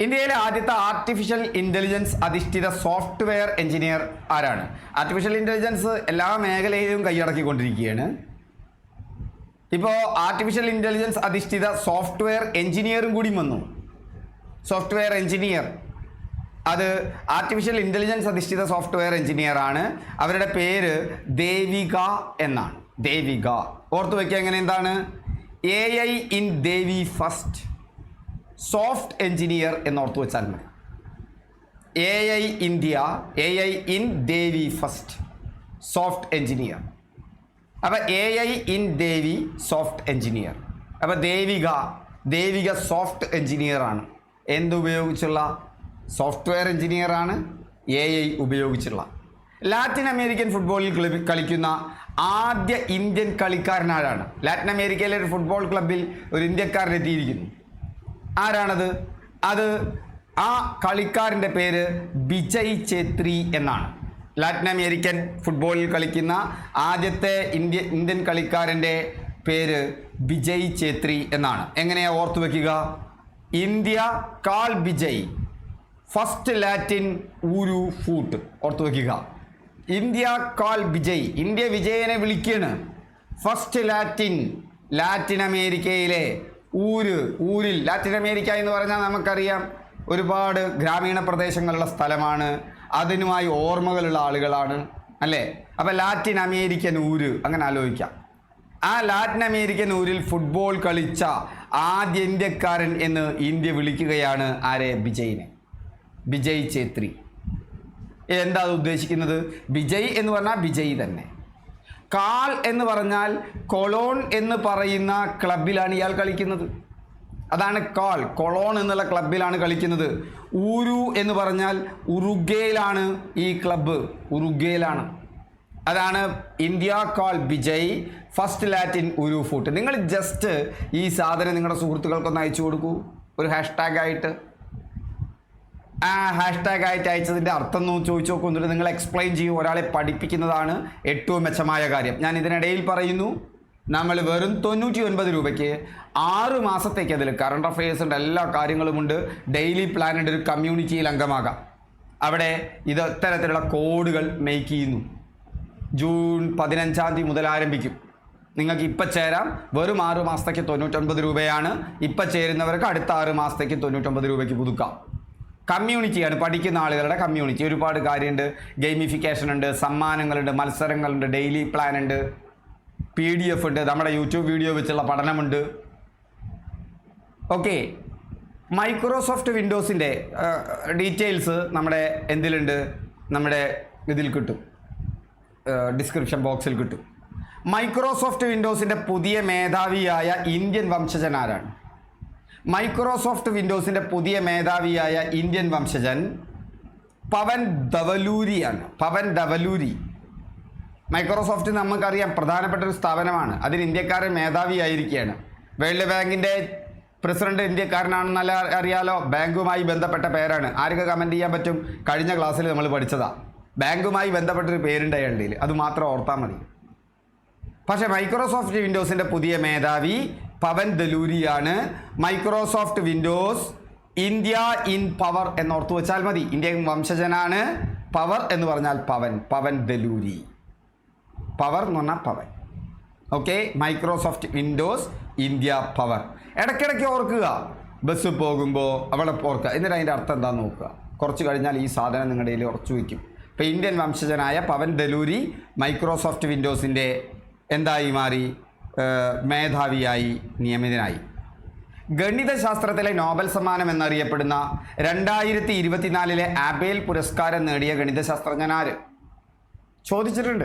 ഇന്ത്യയിലെ ആദ്യത്തെ ആർട്ടിഫിഷ്യൽ ഇന്റലിജൻസ് അധിഷ്ഠിത സോഫ്റ്റ്വെയർ എഞ്ചിനീയർ ആരാണ്? ആർട്ടിഫിഷ്യൽ ഇന്റലിജൻസ് എല്ലാ മേഖലയിലും കൈയടക്കിക്കൊണ്ടിരിക്കുകയാണ്. ഇപ്പോൾ ആർട്ടിഫിഷ്യൽ ഇന്റലിജൻസ് അധിഷ്ഠിത സോഫ്റ്റ്വെയർ എഞ്ചിനീയറും കൂടി വന്നു. സോഫ്റ്റ്വെയർ എഞ്ചിനീയർ അത് ആർട്ടിഫിഷ്യൽ ഇന്റലിജൻസ് അധിഷ്ഠിത സോഫ്റ്റ്വെയർ എഞ്ചിനീയർ ആണ്. അവരുടെ പേര് ദേവിക എന്നാണ്. ദേവിക. ഓർത്തു വയ്ക്കുക എങ്ങനെ എന്താണ്? A I in Devi first soft engineer എന്നോർത്ത് വെച്ചാൽ മതി. A I India A I in Devi first soft engineer അപ്പോൾ A I in Devi soft engineer അപ്പോൾ ദേവിക ദേവിക സോഫ്റ്റ് എഞ്ചിനീയർ ആണ്. എന്തുപയോഗിച്ചുള്ള സോഫ്റ്റ്വെയർ എഞ്ചിനീയറാണ് എ ഐ ഉപയോഗിച്ചുള്ള. ലാറ്റിൻ അമേരിക്കൻ ഫുട്ബോളിൽ കളി- കളിക്കുന്ന ആദ്യ ഇന്ത്യൻ കളിക്കാരനാരാണ് ലാറ്റിൻ അമേരിക്കയിലെ ഒരു ഫുട്ബോൾ ക്ലബിൽ ഒരു ഇന്ത്യക്കാരൻ എത്തിയിരിക്കുന്നു. ആരാണത്? അത് ആ കളിക്കാരന്റെ പേര് ബിജയ് ഛേത്രി എന്നാണ്. ലാറ്റിൻ അമേരിക്കൻ ഫുട്ബോളിൽ കളിക്കുന്ന ആദ്യത്തെ ഇന്ത്യ ഇന്ത്യൻ കളിക്കാരന്റെ പേര് ബിജയ് ഛേത്രി എന്നാണ്. എങ്ങനെയാണ് ഓർത്തു വെക്കുക India call Bijay first Latin ഊരു foot. ഓർത്തു വയ്ക്കുക ഇന്ത്യ കാൽ വിജയ്. ഇന്ത്യ വിജയനെ വിളിക്കുകയാണ് ഫസ്റ്റ് ലാറ്റിൻ ലാറ്റിൻ അമേരിക്കയിലെ ഊര് ഊരിൽ. ലാറ്റിൻ അമേരിക്ക എന്ന് പറഞ്ഞാൽ നമുക്കറിയാം ഒരുപാട് ഗ്രാമീണ പ്രദേശങ്ങളുള്ള സ്ഥലമാണ്. അതിനുമായി ഓർമ്മകളുള്ള ആളുകളാണ്. അല്ലേ? അപ്പോൾ ലാറ്റിൻ അമേരിക്കൻ ഊര്. അങ്ങനെ ആലോചിക്കാം. ആ ലാറ്റിൻ അമേരിക്കൻ ഊരിൽ ഫുട്ബോൾ കളിച്ച ആദ്യ ഇന്ത്യക്കാരൻ എന്ന് ഇന്ത്യ വിളിക്കുകയാണ് ആരെ? വിജയിനെ. വിജയ് ഛേത്രി. എന്താ അത് ഉദ്ദേശിക്കുന്നത്? വിജയ് എന്ന് പറഞ്ഞാൽ വിജയ് തന്നെ. കാൾ എന്ന് പറഞ്ഞാൽ കൊളോൺ എന്ന് പറയുന്ന ക്ലബിലാണ് ഇയാൾ കളിക്കുന്നത്. അതാണ് കാൾ കൊളോൺ എന്നുള്ള ക്ലബിലാണ് കളിക്കുന്നത്. ഊരു എന്ന് പറഞ്ഞാൽ ഉറുഗേയിലാണ് ഈ ക്ലബ്ബ് ഉറുഗേയിലാണ് അതാണ് India call Vijay first Latin ഉരു ഫുട്ട് നിങ്ങൾ ജസ്റ്റ് ഈ സാധനം നിങ്ങളുടെ സുഹൃത്തുക്കൾക്കൊന്ന് അയച്ചു കൊടുക്കൂ. ഒരു ഹാഷ്ടാഗ് ആയിട്ട്. ആ ഹാഷ്ടാഗ് ആയിട്ട് അയച്ചതിന്റെ അർത്ഥം ചോദിച്ചു എന്നിട്ട് നിങ്ങൾ എക്സ്പ്ലെയിൻ ചെയ്യും. ഒരാളെ പഠിപ്പിക്കുന്നതാണ് ഏറ്റവും മെച്ചമായ കാര്യം. ഞാൻ ഇതിനിടയിൽ പറയുന്നു നമ്മൾ വെറും തൊണ്ണൂറ്റി ഒൻപത് രൂപയ്ക്ക് ആറ് മാസത്തേക്ക് അതിൽ കറണ്ട് അഫയേഴ്സിന്റെ എല്ലാ കാര്യങ്ങളുമുണ്ട് ഡെയിലി പ്ലാനഡ് ഒരു കമ്മ്യൂണിറ്റിയിൽ അംഗമാകാം. അവിടെ ഇത് ഇത്തരത്തിലുള്ള കോഡുകൾ മേക്ക് ചെയ്യുന്നു. ജൂൺ പതിനഞ്ചാം തീയതി മുതൽ ആരംഭിക്കും. നിങ്ങൾക്ക് ഇപ്പം ചേരാം. വെറും ആറ് മാസത്തേക്ക് തൊണ്ണൂറ്റൊൻപത് രൂപയാണ്. ഇപ്പം ചേരുന്നവർക്ക് അടുത്ത ആറ് മാസത്തേക്ക് തൊണ്ണൂറ്റൊമ്പത് രൂപയ്ക്ക് പുതുക്കാം. കമ്മ്യൂണിറ്റിയാണ്. പഠിക്കുന്ന ആളുകളുടെ കമ്മ്യൂണിറ്റി. ഒരുപാട് കാര്യമുണ്ട് ഗെയിമിഫിക്കേഷൻ ഉണ്ട് സമ്മാനങ്ങളുണ്ട് മത്സരങ്ങളുണ്ട് ഡെയിലി പ്ലാൻ ഉണ്ട് പി ഡി എഫ് ഉണ്ട് നമ്മുടെ യൂട്യൂബ് വീഡിയോ വെച്ചുള്ള പഠനമുണ്ട്. ഓക്കെ. മൈക്രോസോഫ്റ്റ് വിൻഡോസിന്റെ ഡീറ്റെയിൽസ് നമ്മുടെ എന്തിലുണ്ട്? നമ്മുടെ ഇതിൽ കിട്ടും. ഡിസ്ക്രിപ്ഷൻ ബോക്സിൽ കിട്ടും. മൈക്രോസോഫ്റ്റ് വിൻഡോസിന്റെ പുതിയ മേധാവിയായ ഇന്ത്യൻ വംശജൻ ആരാണ്? മൈക്രോസോഫ്റ്റ് വിൻഡോസിന്റെ പുതിയ മേധാവിയായ ഇന്ത്യൻ വംശജൻ പവൻ ധവലൂരിയാണ് പവൻ ധവലൂരി. മൈക്രോസോഫ്റ്റ് നമുക്കറിയാം പ്രധാനപ്പെട്ട ഒരു സ്ഥാപനമാണ്. അതിൽ ഇന്ത്യക്കാരൻ മേധാവിയായിരിക്കുകയാണ് വേൾഡ് ബാങ്കിന്റെ പ്രസിഡന്റ് ഇന്ത്യക്കാരനാണെന്നല്ല അറിയാലോ? ബാങ്കുമായി ബന്ധപ്പെട്ട പേരാണ്. ആർക്ക് കമന്റ് ചെയ്യാൻ പറ്റും? കഴിഞ്ഞ ക്ലാസ്സിൽ നമ്മൾ പഠിച്ചതാ. ബാങ്കുമായി ബന്ധപ്പെട്ടൊരു പേരുണ്ട് അയാളുടെ അത് മാത്രം ഓർത്താൽ മതി. പക്ഷേ മൈക്രോസോഫ്റ്റ് വിൻഡോസിന്റെ പുതിയ മേധാവി Pavan ദലൂരിയാണ് Microsoft Windows India in power എന്നോർത്ത് വെച്ചാൽ മതി. ഇന്ത്യൻ വംശജനാണ് പവർ എന്ന് പറഞ്ഞാൽ പവൻ പവൻ ദലൂരി പവർ എന്ന് പറഞ്ഞാൽ Pavan. Okay Microsoft Windows India power. ഇടയ്ക്കിടയ്ക്ക് ഓർക്കുക ബസ് പോകുമ്പോൾ അവളെ ഓർക്കുക. എന്നിട്ട് അതിന്റെ അർത്ഥം എന്താണെന്ന് നോക്കുക. കുറച്ച് കഴിഞ്ഞാൽ ഈ സാധനം നിങ്ങളുടെ കയ്യിൽ ഉറച്ചു വയ്ക്കും. ഇപ്പോൾ ഇന്ത്യൻ വംശജനായ പവൻ ദലൂരി മൈക്രോസോഫ്റ്റ് വിൻഡോസിന്റെ എന്തായി മാറി? മേധാവിയായി നിയമിതനായി. ഗണിതശാസ്ത്രത്തിലെ നോബൽ സമ്മാനം എന്നറിയപ്പെടുന്ന രണ്ടായിരത്തി ഇരുപത്തിനാലിലെ ആബേൽ പുരസ്കാരം നേടിയ ഗണിതശാസ്ത്രജ്ഞനാര് ചോദിച്ചിട്ടുണ്ട്.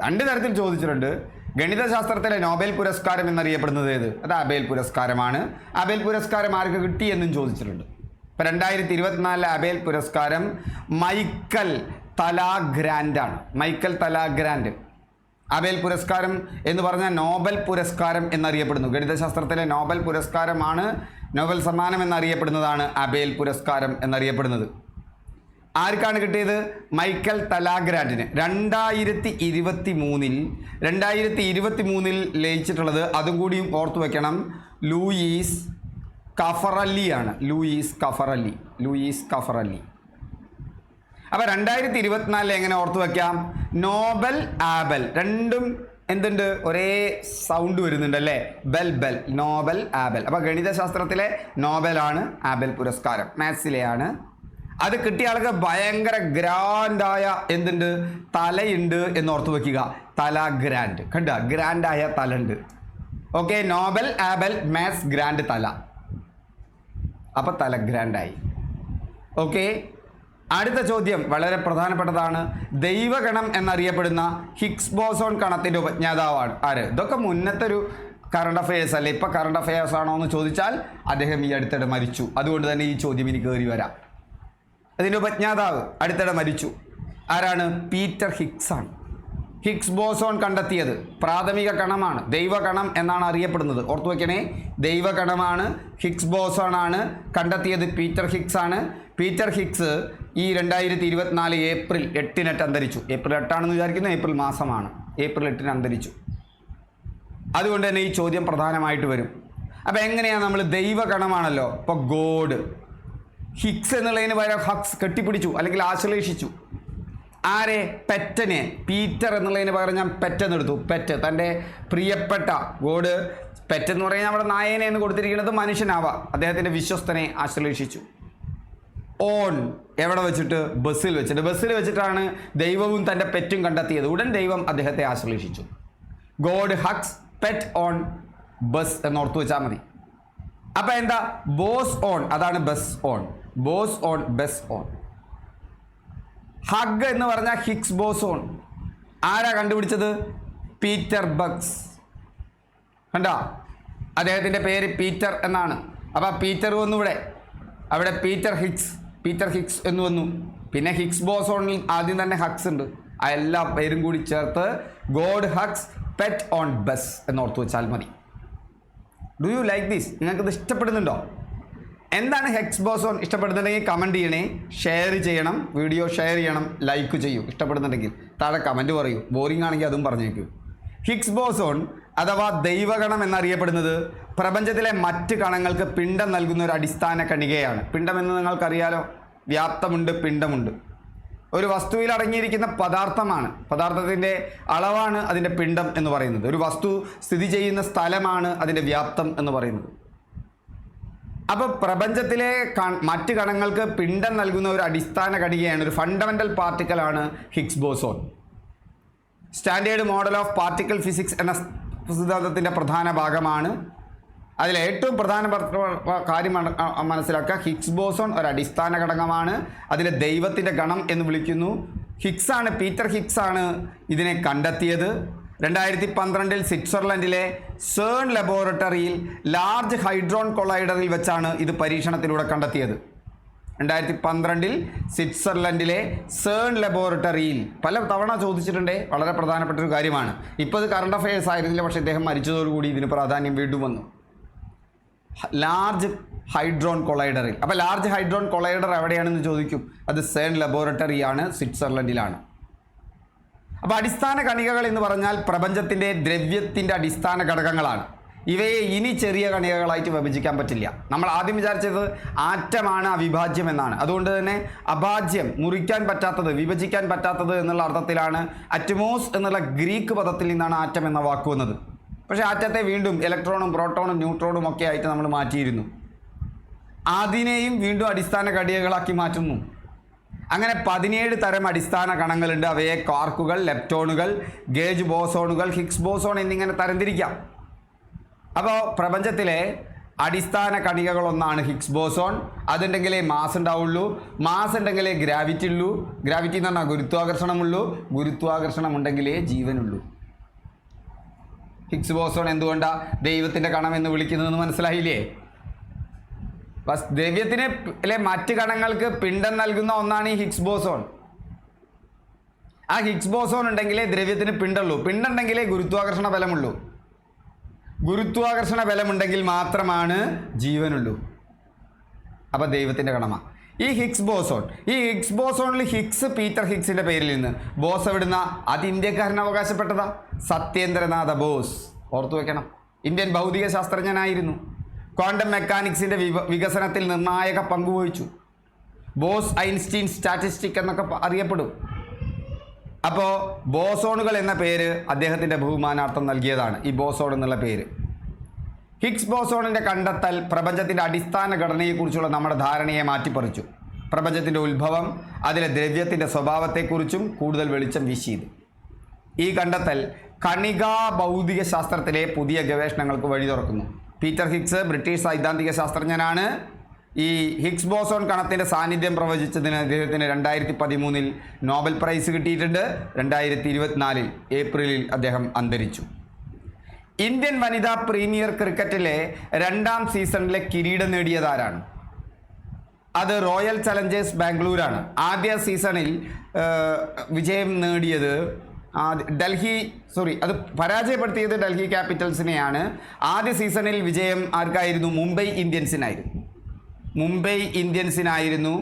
രണ്ട് തരത്തിൽ ചോദിച്ചിട്ടുണ്ട്. ഗണിതശാസ്ത്രത്തിലെ നോബൽ പുരസ്കാരം എന്നറിയപ്പെടുന്നത് ഏത്? അത് അബേൽ പുരസ്കാരമാണ്. അബേൽ പുരസ്കാരം ആർക്ക് കിട്ടി എന്നും ചോദിച്ചിട്ടുണ്ട്. ഇപ്പം രണ്ടായിരത്തി ഇരുപത്തിനാലിലെ അബേൽ പുരസ്കാരം മൈക്കൽ തലാഗ്രാൻഡാണ്. Michel Talagrand. അബേൽ പുരസ്കാരം എന്ന് പറഞ്ഞാൽ നോബൽ പുരസ്കാരം എന്നറിയപ്പെടുന്നു. ഗണിതശാസ്ത്രത്തിലെ നോബൽ പുരസ്കാരമാണ് നോബൽ സമ്മാനം എന്നറിയപ്പെടുന്നതാണ് അബേൽ പുരസ്കാരം എന്നറിയപ്പെടുന്നത്. ആർക്കാണ് കിട്ടിയത്? മൈക്കൽ തലാഗ്രാൻഡിന് രണ്ടായിരത്തി ഇരുപത്തി മൂന്നിൽ രണ്ടായിരത്തി ഇരുപത്തി മൂന്നിൽ ലയിച്ചിട്ടുള്ളത് അതും കൂടിയും ഓർത്തു വയ്ക്കണം ലൂയിസ് കഫറല്ലിയാണ് ലൂയിസ് കഫറല്ലി. Luis Caffarelli. അപ്പോൾ രണ്ടായിരത്തി ഇരുപത്തിനാലിൽ എങ്ങനെ ഓർത്തു വെക്കാം? നോബൽ ആബൽ രണ്ടും എന്തുണ്ട്? ഒരേ സൗണ്ട് വരുന്നുണ്ട് അല്ലേ ബെൽ ബെൽ നോബൽ ആബൽ അപ്പോൾ ഗണിതശാസ്ത്രത്തിലെ നോബലാണ് ആബൽ പുരസ്കാരം. മാത്സിലെയാണ്. അത് കിട്ടിയ ആൾക്ക് ഭയങ്കര ഗ്രാൻഡായ എന്തുണ്ട്? തലയുണ്ട് എന്ന് ഓർത്തു വെക്കുക. തല ഗ്രാൻഡ് കണ്ട? ഗ്രാൻഡായ തലണ്ട് okay Nobel Abel maths grand തല. അപ്പോൾ തല ഗ്രാൻഡായി ഓക്കെ അടുത്ത ചോദ്യം വളരെ പ്രധാനപ്പെട്ടതാണ്. ദൈവഗണം എന്നറിയപ്പെടുന്ന ഹിക്സ് ബോസോൺ കണത്തിന്റെ ഉപജ്ഞാതാവാണ്. ആര്? ഇതൊക്കെ മുന്നത്തെ ഒരു കറണ്ട് അഫയേഴ്സ് അല്ലേ? ഇപ്പം കറണ്ട് അഫയേഴ്സ് ആണോ എന്ന് ചോദിച്ചാൽ അദ്ദേഹം ഈ അടുത്തിടെ മരിച്ചു. അതുകൊണ്ട് തന്നെ ഈ ചോദ്യം ഇനി കയറി വരാം. അതിന്റെ ഉപജ്ഞാതാവ് അടുത്തിടെ മരിച്ചു. ആരാണ്? പീറ്റർ ഹിക്സ് ആണ്. ഹിഗ്സ് ബോസോൺ കണ്ടെത്തിയത് പ്രാഥമിക കണമാണ് ദൈവകണം എന്നാണ് അറിയപ്പെടുന്നത്. ഓർത്തു വയ്ക്കണേ ദൈവകണമാണ് ഹിക്സ് ബോസോൺ ആണ് കണ്ടെത്തിയത് പീറ്റർ ഹിക്സ് ആണ്. പീറ്റർ ഹിക്സ് ഈ രണ്ടായിരത്തി ഇരുപത്തിനാല് ഏപ്രിൽ എട്ടിനെട്ട് അന്തരിച്ചു. ഏപ്രിൽ എട്ടാണെന്ന് വിചാരിക്കുന്നത് ഏപ്രിൽ മാസമാണ്. ഏപ്രിൽ എട്ടിന് അന്തരിച്ചു. അതുകൊണ്ട് തന്നെ ഈ ചോദ്യം പ്രധാനമായിട്ട് വരും. അപ്പോൾ എങ്ങനെയാണ് നമ്മൾ ദൈവഗണമാണല്ലോ? ഇപ്പോൾ ഗോഡ്. ഹിക്സ് എന്നുള്ളതിന് വരെ ഹക്സ് കെട്ടിപ്പിടിച്ചു അല്ലെങ്കിൽ ആശ്ലേഷിച്ചു. ആരെ? പെറ്റനെ. പീറ്റർ എന്നുള്ളതിന് പകരം ഞാൻ പെറ്റെന്ന് എടുത്തു. പെറ്റ് തന്റെ പ്രിയപ്പെട്ട ഗോഡ്. പെറ്റെന്ന് പറഞ്ഞാൽ നമ്മുടെ നായനെ എന്ന് കൊടുത്തിരിക്കുന്നത് മനുഷ്യനാവാം. അദ്ദേഹത്തിന്റെ വിശ്വസ്തനെ ആശ്ലേഷിച്ചു. ഓൺ എവിടെ വെച്ചിട്ട്? ബസ്സിൽ വെച്ചിട്ട്. ബസ്സിൽ വെച്ചിട്ടാണ് ദൈവവും തന്റെ പെറ്റും കണ്ടെത്തിയത്. ഉടൻ ദൈവം അദ്ദേഹത്തെ ആശ്ലേഷിച്ചു. God hugs pet on bus എന്നോർത്ത് വെച്ചാൽ മതി. അപ്പം എന്താ? Boss on. അതാണ് bus on. Boss on bus on. Hug എന്ന് പറഞ്ഞാൽ ഹിക്സ് ബോസ് ഓൺ. ആരാ കണ്ടുപിടിച്ചത്? പീറ്റർ ബക്സ് കണ്ടോ? അദ്ദേഹത്തിന്റെ പേര് പീറ്റർ എന്നാണ്. അപ്പോൾ പീറ്റർ വന്നു ഇവിടെ. അവിടെ പീറ്റർ ഹിക്സ് പീറ്റർ ഹിക്സ് എന്ന് വന്നു. പിന്നെ ഹിക്സ് ബോസോണിൽ ആദ്യം തന്നെ ഹക്സ് ഉണ്ട്. ആ എല്ലാ പേരും കൂടി ചേർത്ത് God hugs pet on bus എന്നോർത്ത് വെച്ചാൽ മതി. ഡു യു ലൈക്ക് ദീസ് നിങ്ങൾക്കിത് ഇഷ്ടപ്പെടുന്നുണ്ടോ? എന്താണ് ഹെക്സ് ബോസോൺ ഇഷ്ടപ്പെടുന്നുണ്ടെങ്കിൽ കമന്റ് ചെയ്യണേ. ഷെയർ ചെയ്യണം. വീഡിയോ ഷെയർ ചെയ്യണം. ലൈക്ക് ചെയ്യൂ. ഇഷ്ടപ്പെടുന്നുണ്ടെങ്കിൽ താഴെ കമന്റ് പറയൂ. ബോറിംഗ് ആണെങ്കിൽ അതും പറഞ്ഞേക്കൂ. ഹിക്സ് ബോസോൺ അഥവാ ദൈവഗണം എന്നറിയപ്പെടുന്നത് പ്രപഞ്ചത്തിലെ മറ്റ് കണങ്ങൾക്ക് പിണ്ഡം നൽകുന്ന ഒരു അടിസ്ഥാന കണികയാണ്. പിണ്ഡമെന്ന് നിങ്ങൾക്കറിയാലോ? വ്യാപ്തമുണ്ട് പിണ്ഡമുണ്ട്. ഒരു വസ്തുവിൽ അടങ്ങിയിരിക്കുന്ന പദാർത്ഥമാണ്. പദാർത്ഥത്തിന്റെ അളവാണ് അതിന്റെ പിണ്ഡം എന്ന് പറയുന്നത്. ഒരു വസ്തു സ്ഥിതി ചെയ്യുന്ന സ്ഥലമാണ് അതിന്റെ വ്യാപ്തം എന്ന് പറയുന്നത്. അപ്പോൾ പ്രപഞ്ചത്തിലെ മറ്റ് കണങ്ങൾക്ക് പിണ്ഡം നൽകുന്ന ഒരു അടിസ്ഥാന കണികയാണ് ഒരു fundamental പാർട്ടിക്കലാണ് Higgs boson. Standard model of particle physics എന്ന സിദ്ധാന്തത്തിന്റെ പ്രധാന ഭാഗമാണ്. അതിൽ ഏറ്റവും പ്രധാനപ്പെട്ട കാര്യം മനസ്സിലാക്കുക. ഹിഗ്സ് ബോസോൺ ഒരു അടിസ്ഥാന ഘടകമാണ്. അതിലെ ദൈവത്തിന്റെ ഗണം എന്ന് വിളിക്കുന്നു. ഹിഗ്സ് ആണ് പീറ്റർ ഹിഗ്സ് ആണ് ഇതിനെ കണ്ടെത്തിയത്. രണ്ടായിരത്തി പന്ത്രണ്ടിൽ സ്വിറ്റ്സർലൻഡിലെ സേൺ ലബോറട്ടറിയിൽ ലാർജ് ഹൈഡ്രോൺ കൊളൈഡറിൽ വെച്ചാണ് ഇത് പരീക്ഷണത്തിലൂടെ കണ്ടെത്തിയത്. രണ്ടായിരത്തി പന്ത്രണ്ടിൽ സ്വിറ്റ്സർലൻഡിലെ സേൺ ലബോറട്ടറിയിൽ പല തവണ ചോദിച്ചിട്ടുണ്ട്. വളരെ പ്രധാനപ്പെട്ട ഒരു കാര്യമാണ്. ഇപ്പോൾ ഇത് കറണ്ട് അഫയേഴ്സ് ആയിരുന്നില്ല പക്ഷേ ഇദ്ദേഹം മരിച്ചതോടുകൂടി ഇതിന് പ്രാധാന്യം വീണ്ടും വന്നു ലാർജ് ഹൈഡ്രോൺ കൊളൈഡറിൽ അപ്പോൾ ലാർജ് ഹൈഡ്രോൺ കൊളൈഡർ എവിടെയാണെന്ന് ചോദിക്കും? അത് സേൺ ലബോറട്ടറിയാണ് സ്വിറ്റ്സർലൻഡിലാണ്. അപ്പോൾ അടിസ്ഥാന കണികകൾ എന്ന് പറഞ്ഞാൽ പ്രപഞ്ചത്തിന്റെ ദ്രവ്യത്തിന്റെ അടിസ്ഥാന ഘടകങ്ങളാണ്. ഇവയെ ഇനി ചെറിയ കണികകളായിട്ട് വിഭജിക്കാൻ പറ്റില്ല. നമ്മൾ ആദ്യം വിചാരിച്ചത് ആറ്റമാണ് അവിഭാജ്യം എന്നാണ്. അതുകൊണ്ട് തന്നെ അഭാജ്യം മുറിക്കാൻ പറ്റാത്തത് വിഭജിക്കാൻ പറ്റാത്തത് എന്നുള്ള അർത്ഥത്തിലാണ് അറ്റ്മോസ് എന്നുള്ള ഗ്രീക്ക് പദത്തിൽ നിന്നാണ് ആറ്റം എന്ന വാക്ക് വന്നത്. പക്ഷേ ആറ്റത്തെ വീണ്ടും ഇലക്ട്രോണും പ്രോട്ടോണും ന്യൂട്രോണും ഒക്കെ ആയിട്ട് നമ്മൾ മാറ്റിയിരുന്നു. അതിനെയും വീണ്ടും അടിസ്ഥാന ഘടികകളാക്കി മാറ്റുന്നു. അങ്ങനെ പതിനേഴ് തരം അടിസ്ഥാന കണങ്ങളുണ്ട്. അവയെ കാർക്കുകൾ ലെപ്റ്റോണുകൾ ഗേജ് ബോസോണുകൾ ഹിഗ്സ് ബോസോൺ എന്നിങ്ങനെ തരംതിരിക്കാം. അപ്പോൾ പ്രപഞ്ചത്തിലെ അടിസ്ഥാന കണികകളൊന്നാണ് ഹിഗ്സ് ബോസോൺ അതുണ്ടെങ്കിലേ മാസ് ഉണ്ടാവുള്ളൂ മാസ് ഉണ്ടെങ്കിലേ ഗ്രാവിറ്റി ഉള്ളൂ. ഗ്രാവിറ്റി എന്ന് പറഞ്ഞാൽ ഗുരുത്വാകർഷണമുള്ളൂ. ഗുരുത്വാകർഷണം ഉണ്ടെങ്കിലേ ജീവനുള്ളൂ. ഹിഗ്സ് ബോസോൺ എന്തുകൊണ്ടാണ് ദൈവത്തിന്റെ കണം എന്ന് വിളിക്കുന്നതെന്ന് മനസ്സിലായില്ലേ? ദ്രവ്യത്തിന് അല്ലെ മറ്റ് കണങ്ങൾക്ക് പിണ്ടം നൽകുന്ന ഒന്നാണ് ഈ ഹിഗ്സ് ബോസോൺ ആ ഹിഗ്സ് ബോസോൺ ഉണ്ടെങ്കിലേ ദ്രവ്യത്തിന് പിണ്ടുള്ളൂ. പിണ്ടുണ്ടെങ്കിലേ ഗുരുത്വാകർഷണ ബലമുള്ളൂ. ഗുരുത്വാകർഷണ ബലമുണ്ടെങ്കിൽ മാത്രമാണ് ജീവനുള്ളൂ. അപ്പോൾ ദൈവത്തിന്റെ കടമ. ഈ ഹിക്സ് ബോസോൺ. ഈ ഹിക്സ് ബോസോണിൽ ഹിക്സ് പീറ്റർ ഹിഗ്സിന്റെ പേരിൽ നിന്ന് ബോസ് എവിടുന്ന? അത് ഇന്ത്യക്കാരന് അവകാശപ്പെട്ടതാ. സത്യേന്ദ്രനാഥ ബോസ്. ഓർത്തു വെക്കണം. ഇന്ത്യൻ ഭൗതിക ശാസ്ത്രജ്ഞനായിരുന്നു ക്വാണ്ടം മെക്കാനിക്സിന്റെ വികസനത്തിൽ നിർണായക പങ്കുവഹിച്ചു ബോസ് ഐൻസ്റ്റീൻ സ്റ്റാറ്റിസ്റ്റിക് എന്നൊക്കെ അറിയപ്പെടും. അപ്പോൾ ബോസോണുകൾ എന്ന പേര് അദ്ദേഹത്തിന്റെ ബഹുമാനാർത്ഥം നൽകിയതാണ് ഈ ബോസോൺ എന്നുള്ള പേര്. ഹിക്സ് ബോസോണിന്റെ കണ്ടെത്തൽ പ്രപഞ്ചത്തിന്റെ അടിസ്ഥാന ഘടനയെക്കുറിച്ചുള്ള നമ്മുടെ ധാരണയെ മാറ്റിപ്പറിച്ചു. പ്രപഞ്ചത്തിന്റെ ഉത്ഭവം അതിലെ ദ്രവ്യത്തിന്റെ സ്വഭാവത്തെക്കുറിച്ചും കൂടുതൽ വെളിച്ചം വീശിയത്. ഈ കണ്ടെത്തൽ കണികാ ഭൗതിക ശാസ്ത്രത്തിലെ പുതിയ ഗവേഷണങ്ങൾക്ക് വഴി തുറക്കുന്നു പീറ്റർ ഹിക്സ് ബ്രിട്ടീഷ് സൈദ്ധാന്തിക ശാസ്ത്രജ്ഞനാണ്. ഈ ഹിഗ്സ് ബോസോൺ കണത്തിന്റെ സാന്നിധ്യം പ്രവചിച്ചതിന് അദ്ദേഹത്തിന് രണ്ടായിരത്തി പതിമൂന്നിൽ നോബൽ പ്രൈസ് കിട്ടിയിട്ടുണ്ട്. രണ്ടായിരത്തി ഇരുപത്തിനാലിൽ ഏപ്രിലിൽ അദ്ദേഹം അന്തരിച്ചു. ഇന്ത്യൻ വനിതാ പ്രീമിയർ ക്രിക്കറ്റിലെ രണ്ടാം സീസണിലെ കിരീടം നേടിയതാരാണ് അത് റോയൽ ചലഞ്ചേഴ്സ് ബാംഗ്ലൂരാണ്. ആദ്യ സീസണിൽ വിജയം നേടിയത് ഡൽഹി സോറി അത് പരാജയപ്പെടുത്തിയത് ഡൽഹി ക്യാപിറ്റൽസിനെയാണ്. ആദ്യ സീസണിൽ വിജയം ആർക്കായിരുന്നു? മുംബൈ ഇന്ത്യൻസിനായിരുന്നു. മുംബൈ ഇന്ത്യൻസിനായിരുന്നു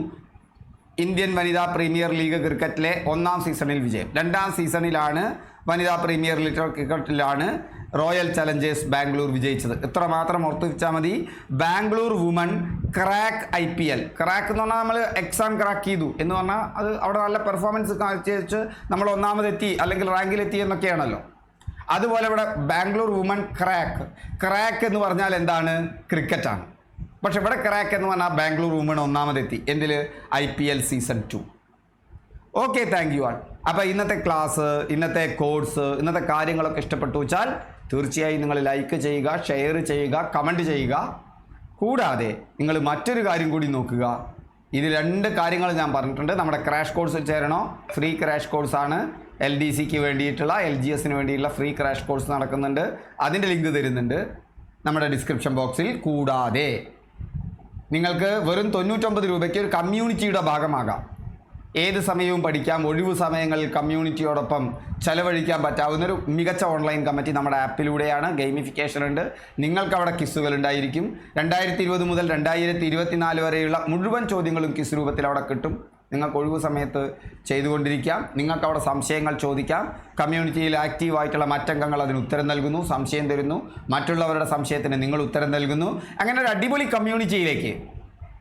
ഇന്ത്യൻ വനിതാ പ്രീമിയർ ലീഗ് ക്രിക്കറ്റിലെ ഒന്നാം സീസണിൽ വിജയം. രണ്ടാം സീസണിലാണ് വനിതാ പ്രീമിയർ ലീഗ് ക്രിക്കറ്റിലാണ് റോയൽ ചലഞ്ചേഴ്സ് ബാംഗ്ലൂർ വിജയിച്ചത്. ഇത്ര മാത്രം ഓർത്ത് വെച്ചാൽ മതി. Bangalore woman crack I P L. Crack എന്ന് പറഞ്ഞാൽ നമ്മൾ എക്സാം ക്രാക്ക് ചെയ്തു എന്ന് പറഞ്ഞാൽ അത് അവിടെ നല്ല പെർഫോമൻസ് കാഴ്ചവെച്ച് നമ്മൾ ഒന്നാമതെത്തി അല്ലെങ്കിൽ റാങ്കിലെത്തി എന്നൊക്കെയാണല്ലോ. അതുപോലെ ഇവിടെ ബാംഗ്ലൂർ വുമൺ ക്രാക്ക്. ക്രാക്ക് എന്ന് പറഞ്ഞാൽ എന്താണ്? ക്രിക്കറ്റാണ്. പക്ഷെ ഇവിടെ ക്രാക്ക് എന്ന് പറഞ്ഞാൽ ബാംഗ്ലൂർ വുമൺ ഒന്നാമതെത്തി. എന്തിൽ I P L season two okay thank you all. അപ്പോൾ ഇന്നത്തെ ക്ലാസ് ഇന്നത്തെ കോഴ്സ് ഇന്നത്തെ കാര്യങ്ങളൊക്കെ ഇഷ്ടപ്പെട്ടു വെച്ചാൽ തീർച്ചയായും നിങ്ങൾ ലൈക്ക് ചെയ്യുക ഷെയർ ചെയ്യുക കമന്റ് ചെയ്യുക. കൂടാതെ നിങ്ങൾ മറ്റൊരു കാര്യം കൂടി നോക്കുക. ഇത് രണ്ട് കാര്യങ്ങൾ ഞാൻ പറഞ്ഞിട്ടുണ്ട്. നമ്മുടെ ക്രാഷ് കോഴ്സ് ചേരണോ? ഫ്രീ ക്രാഷ് കോഴ്സാണ് എൽ ഡി സിക്ക് വേണ്ടിയിട്ടുള്ള എൽ ജി എസിന് വേണ്ടിയിട്ടുള്ള ഫ്രീ ക്രാഷ് കോഴ്സ് നടക്കുന്നുണ്ട്. അതിന്റെ ലിങ്ക് തരുന്നുണ്ട് നമ്മുടെ ഡിസ്ക്രിപ്ഷൻ ബോക്സിൽ കൂടാതെ നിങ്ങൾക്ക് വെറും തൊണ്ണൂറ്റൊമ്പത് രൂപയ്ക്ക് ഒരു കമ്മ്യൂണിറ്റിയുടെ ഭാഗമാകാം. ഏത് സമയവും പഠിക്കാം ഒഴിവു സമയങ്ങളിൽ കമ്മ്യൂണിറ്റിയോടൊപ്പം ചെലവഴിക്കാൻ പറ്റാവുന്നൊരു മികച്ച ഓൺലൈൻ കമ്മിറ്റി നമ്മുടെ ആപ്പിലൂടെയാണ് ഗെയിമിഫിക്കേഷൻ ഉണ്ട്. നിങ്ങൾക്ക് അവിടെ കിസ്സുകൾ ഉണ്ടായിരിക്കും. രണ്ടായിരത്തി ഇരുപത് മുതൽ രണ്ടായിരത്തി ഇരുപത്തിനാല് വരെയുള്ള മുഴുവൻ ചോദ്യങ്ങളും കിസ് രൂപത്തിൽ അവിടെ കിട്ടും. നിങ്ങൾക്ക് ഒഴിവ് സമയത്ത് ചെയ്തുകൊണ്ടിരിക്കാം. നിങ്ങൾക്ക് അവിടെ സംശയങ്ങൾ ചോദിക്കാം. കമ്മ്യൂണിറ്റിയിൽ ആക്റ്റീവായിട്ടുള്ള മറ്റംഗങ്ങൾ അതിന് ഉത്തരം നൽകുന്നു സംശയം തരുന്നു. മറ്റുള്ളവരുടെ സംശയത്തിന് നിങ്ങൾ ഉത്തരം നൽകുന്നു. അങ്ങനെ ഒരു അടിപൊളി കമ്മ്യൂണിറ്റിയിലേക്ക്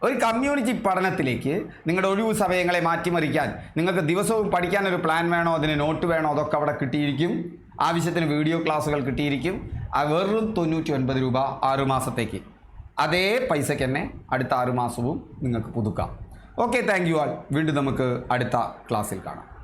ഒരു കമ്മ്യൂണിറ്റി പഠനത്തിലേക്ക് നിങ്ങളുടെ ഒഴിവ് സമയങ്ങളെ മാറ്റിമറിക്കാൻ നിങ്ങൾക്ക് ദിവസവും പഠിക്കാൻ ഒരു പ്ലാൻ വേണോ അതിന് നോട്ട് വേണോ അതൊക്കെ അവിടെ കിട്ടിയിരിക്കും. ആവശ്യത്തിന് വീഡിയോ ക്ലാസ്സുകൾ കിട്ടിയിരിക്കും. ആ വെറും തൊണ്ണൂറ്റി ഒൻപത് രൂപ ആറുമാസത്തേക്ക്. അതേ പൈസയ്ക്ക് തന്നെ അടുത്ത ആറുമാസവും നിങ്ങൾക്ക് പുതുക്കാം. ഓക്കെ താങ്ക് യു ആൾ വീണ്ടും നമുക്ക് അടുത്ത ക്ലാസ്സിൽ കാണാം.